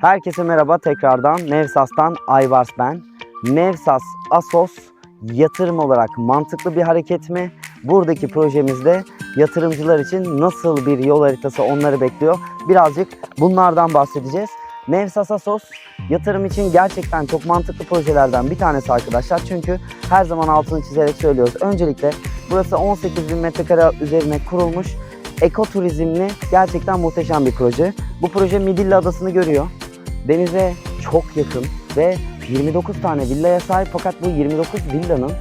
Herkese merhaba tekrardan Nevsas'tan Ayvars ben. Nevsas Asos yatırım olarak mantıklı bir hareket mi? Buradaki projemizde yatırımcılar için nasıl bir yol haritası onları bekliyor? Birazcık bunlardan bahsedeceğiz. Nevsas Asos yatırım için gerçekten çok mantıklı projelerden bir tanesi arkadaşlar. Çünkü her zaman altını çizerek söylüyoruz. Öncelikle burası 18 bin metrekare üzerine kurulmuş ekoturizmli gerçekten muhteşem bir proje. Bu proje Midilli Adası'nı görüyor. Denize çok yakın ve 29 tane villaya sahip fakat bu 29 villanın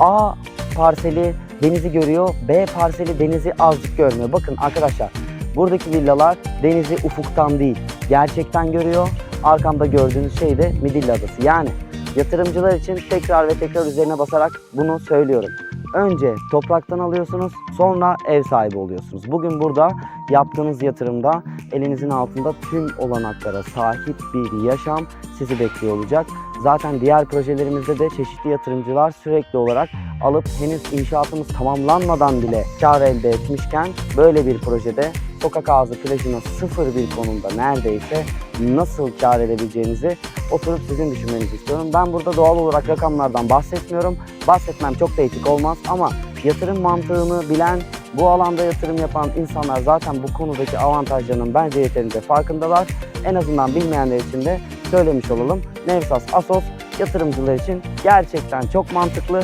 A parseli denizi görüyor, B parseli denizi azıcık görmüyor. Bakın arkadaşlar buradaki villalar denizi ufuktan değil gerçekten görüyor. Arkamda gördüğünüz şey de Midilli Adası. Yani yatırımcılar için tekrar ve tekrar üzerine basarak bunu söylüyorum. Önce topraktan alıyorsunuz, sonra ev sahibi oluyorsunuz. Bugün burada yaptığınız yatırımda elinizin altında tüm olanaklara sahip bir yaşam sizi bekliyor olacak. Zaten diğer projelerimizde de çeşitli yatırımcılar sürekli olarak alıp henüz inşaatımız tamamlanmadan bile kar elde etmişken böyle bir projede sokak ağzı plajına sıfır bir konumda neredeyse nasıl kar edebileceğinizi oturup sizin düşünmenizi istiyorum. Ben burada doğal olarak rakamlardan bahsetmiyorum. Bahsetmem çok da etik olmaz ama yatırım mantığını bilen, bu alanda yatırım yapan insanlar zaten bu konudaki avantajlarının bence yeterince farkındalar. En azından bilmeyenler için de söylemiş olalım. Nevsas Asos yatırımcılar için gerçekten çok mantıklı,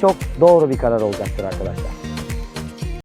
çok doğru bir karar olacaktır arkadaşlar.